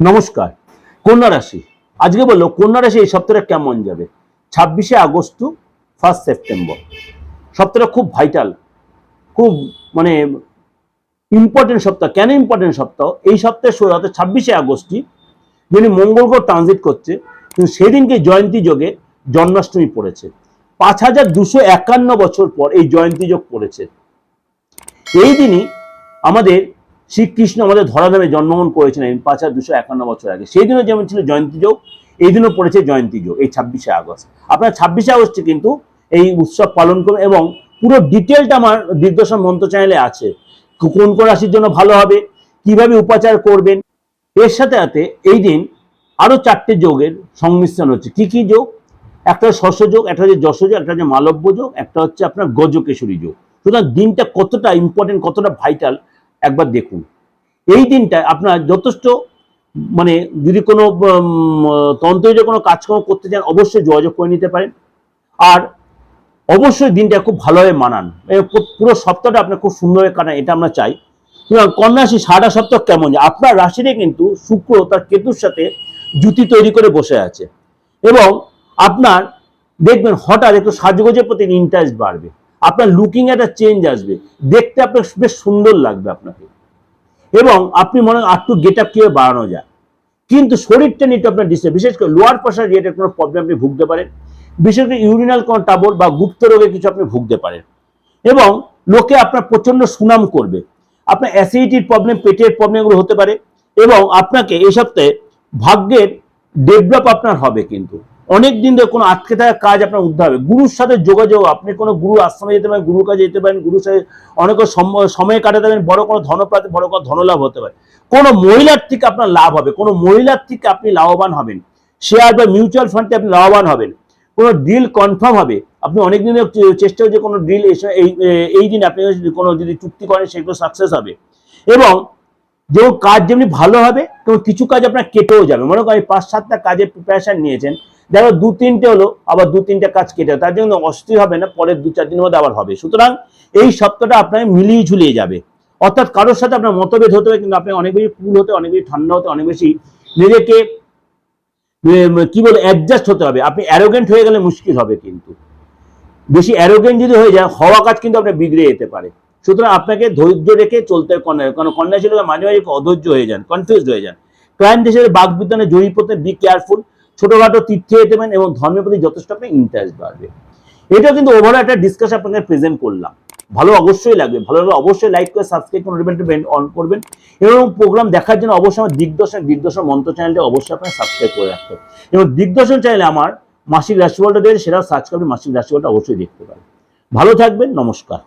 নমস্কার, কন্যা রাশি। আজকে বলল কন্যা রাশি এই সপ্তাহটা কেমন যাবে? ছাব্বিশে আগস্ট ফার্স্ট সেপ্টেম্বর সপ্তাহটা খুব ভাইটাল খুব মানে ইম্পর্টেন্ট সপ্তাহ। কেন ইম্পর্টেন্ট সপ্তাহ? এই সপ্তাহে শুরু অর্থাৎ ছাব্বিশে আগস্টই যিনি মঙ্গলগ্রহ ট্রানজিট করছে, কিন্তু সেদিনকে জয়ন্তী যোগে জন্মাষ্টমী পড়েছে। পাঁচ হাজার দুশো একান্ন বছর পর এই জয়ন্তী যোগ পড়েছে। এই দিনই আমাদের শ্রীকৃষ্ণ আমাদের ধরাধামে জন্মগ্রহণ করেছিলেন পাঁচ হাজার দুশো একান্ন বছর আগে। সেই দিনও যেমন ছিল জয়ন্তী যোগ, এই দিনও পড়েছে জয়ন্তী যোগ, এই ছাব্বিশে আগস্ট। আপনার ছাব্বিশে আগস্টে কিন্তু এই উৎসব পালন করবেন এবং পুরো ডিটেলটা আমার দিগদর্শন মন্ত্র চ্যানেলে আছে। কোন কোন রাশির জন্য ভালো হবে, কীভাবে উপাচার করবেন, এর সাথে সাথে এই দিন আরও চারটে যোগের সংমিশ্রণ হচ্ছে। কি কি যোগ? একটা শস্য যোগ, একটা হচ্ছে যশ যোগ, একটা হচ্ছে মালব্য যোগ, একটা হচ্ছে আপনার গজকেশরী যোগ। সুতরাং দিনটা কতটা ইম্পর্টেন্ট কতটা ভাইটাল একবার দেখুন। এই দিনটা আপনার যথেষ্ট মানে যদি কোনো তন্ত্রের কোনো কাজকর্ম করতে চান, অবশ্যই যোগাযোগ করে নিতে পারেন। আর অবশ্যই দিনটা খুব ভালোভাবে মানান। পুরো সপ্তাহটা আপনার খুব সুন্দরভাবে কাটান, এটা আমরা চাই। সুতরাং কন্যা রাশি, সারাটা সপ্তাহ কেমন? আপনার রাশিতে কিন্তু শুক্র তার কেতুর সাথে জুতি তৈরি করে বসে আছে। এবং আপনার দেখবেন হঠাৎ একটু সাজগোজের প্রতি ইন্টারেস্ট বাড়বে। আপনার লুকিং একটা চেঞ্জ আসবে। দেখতে আপনার বেশ সুন্দর লাগবে আপনাকে। এবং আপনি মনে হয় একটু গেট আপ কীভাবে বাড়ানো যায়। কিন্তু শরীরটা নিয়ে আপনার ডিস্টার্ব বিশেষ করে লোয়ার প্রেশার রিলেটেড কোনো প্রবলেম আপনি ভুগতে পারেন। বিশেষ করে ইউরিনাল কোনো টাবর বা গুপ্ত রোগে কিছু আপনি ভুগতে পারেন। এবং লোকে আপনার প্রচণ্ড সুনাম করবে। আপনার অ্যাসিডিটির প্রবলেম পেটের প্রবলেমগুলো হতে পারে। এবং আপনাকে এই সপ্তাহে ভাগ্যের ডেভেলপ আপনার হবে কিন্তু। অনেক দিন ধরে কোনো আটকে থাকা কাজ আপনার উদ্ধার হবে। গুরুর সাথে যোগাযোগ, আপনি কোনো গুরু আশ্রমে যেতে পারেন, গুরুর কাছে যেতে পারেন, গুরুর সাথে অনেক সম- সময় কাটাতে পারেন, বড় কোনো ধনপ্রাপ্তি, বড় কোনো ধনলাভ হতে পারে। কোনো মহিলার থেকে আপনার লাভ হবে, কোনো মহিলার থেকে আপনি লাভবান হবেন। শেয়ার বা মিউচুয়াল ফান্ডে আপনি লাভবান হবেন। কোনো ডিল কনফার্ম হবে। আপনি অনেক দিনের চেষ্টা হচ্ছে কোনো ডিল এই এই দিন আপনি কোনো যদি চুক্তি করেন, সেগুলো সাকসেস হবে। এবং যেমন কাজ যেমনি ভালো হবে তেমন কিছু কাজ আপনার কেটেও যাবে। মনে করেন পাঁচ সাতটা কাজের প্রিপারেশন নিয়েছেন দেখো দু তিনটে হলো, আবার দু তিনটে কাজ কেটে। তার জন্য অস্থির হবে না, পরের দু চার দিনের মধ্যে আবার হবে। সুতরাং এই সপ্তাহটা আপনার মিলিয়ে ঝুলিয়ে যাবে। অর্থাৎ কারোর সাথে আপনার মতভেদ হতে হবে কিন্তু আপনি অনেক বেশি কুল হতে, অনেক বেশি ঠান্ডা হতে, অনেক বেশি নিজেকে কি বলে অ্যাডজাস্ট হতে হবে। আপনি অ্যারোগেন্ট হয়ে গেলে মুশকিল হবে কিন্তু। বেশি অ্যারোগেন্ট যদি হয়ে যায়, হওয়া কাজ কিন্তু আপনার বিগড়ে যেতে পারে। সুতরাং আপনাকে ধৈর্য রেখে চলতে হবে কন্যা কারণ কন্যা ছিল মাঝে মাঝে অধৈর্য হয়ে যান কনফিউজ হয়ে যান। ক্রাইম দেশের বাগবিজ্ঞানে জড়িয়ে পড়তে বি কেয়ারফুল ছোটখাটো তীর্থে যেতে পারেন এবং ধর্মের প্রতি যথেষ্ট আপনার ইন্টারেস্ট বাড়বে। এটা কিন্তু ওভারঅল একটা ডিসকাশন আপনাকে প্রেজেন্ট করলাম। ভালো অবশ্যই লাগবে। ভালো লাগলে অবশ্যই লাইক করে সাবস্ক্রাইব করে অন করবেন। এবং প্রোগ্রাম দেখার জন্য অবশ্যই আমার দিগদর্শন দিগদর্শন মন্ত্র চ্যানেলটা অবশ্যই আপনার সাবস্ক্রাইব করে রাখতে এবং দিগদর্শন চ্যানেলে আমার মাসিক রাশিফলটা দিয়ে সেটা সার্চ করবেন মাসিক রাশিফলটা অবশ্যই দেখতে পারেন। ভালো থাকবেন, নমস্কার।